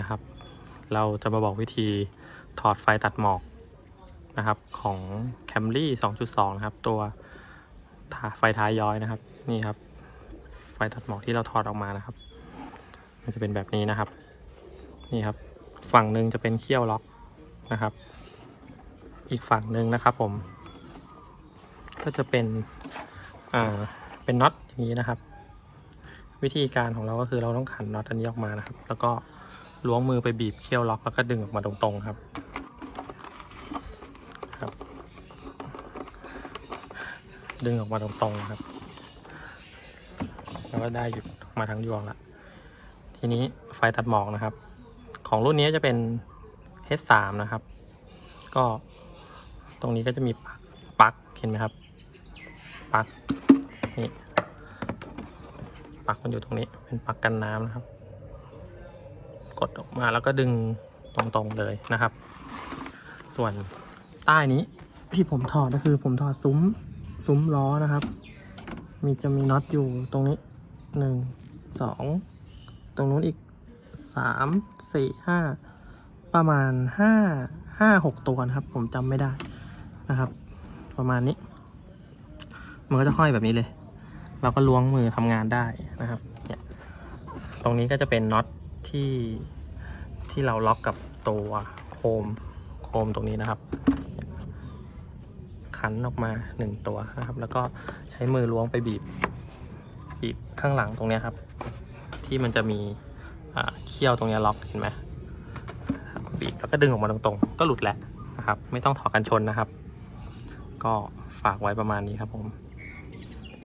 นะครับ เราจะมาบอกวิธีถอดไฟตัดหมอกนะครับของ Camry 2.2 นะครับ ตัวไฟท้ายย้อยนะครับ นี่ครับ ไฟตัดหมอกที่เราถอดออกมานะครับ มันจะเป็นแบบนี้นะครับ นี่ครับ ฝั่งหนึ่งจะเป็นเขี้ยวล็อกนะครับ อีกฝั่งหนึ่งนะครับผม ก็จะเป็นอ่าเป็นน็อตอย่างนี้นะครับ วิธีการของเราก็คือเราต้องขันน็อตอันนี้ออกมานะครับ แล้วก็ ล้วงมือไปบีบเขี้ยวล็อกแล้วก็ดึงออกมาตรงๆครับครับ ดึงออกมาตรงๆครับ แล้วก็ได้หยุดออมาทั้งยวงละทีนี้ไฟตัดหมอกนะครับ ของรุ่นนี้จะเป็น H3 นะครับ ก็ตรงนี้ก็จะมีปักปลั๊กเห็นไหมครับปลั๊กนี่ปลั๊กมันอยู่ตรงนี้เป็นปลั๊กกันน้ำนะครับ กดออกมาแล้วก็ดึงตรงๆเลยนะครับ ส่วนใต้นี้ที่ผมถอดก็คือผมถอดซุ้มซุ้มล้อนะครับ มีจะมีน็อตอยู่ตรงนี้หนึ่งสองตรงนู้นอีกสามสี่ห้าประมาณห้าห้าหกตัวนะครับ ผมจำไม่ได้นะครับ ประมาณนี้ มันก็จะห้อยแบบนี้เลย เราก็ล้วงมือทำงานได้นะครับเนี่ยตรงนี้ก็จะเป็นน็อตที่ ที่เราล็อกกับตัวโคมโคมตรงนี้นะครับ ขันออกมาหนึ่งตัวนะครับ แล้วก็ใช้มือล้วงไปบีบ บีบข้างหลังตรงนี้ครับ ที่มันจะมีอ่าเขี้ยวตรงนี้ล็อกเห็นไหมบีบแล้วก็ดึงออกมาตรงๆ ก็หลุดแหละนะครับ ไม่ต้องถอดกันชนนะครับ ก็ฝากไว้ประมาณนี้ครับผม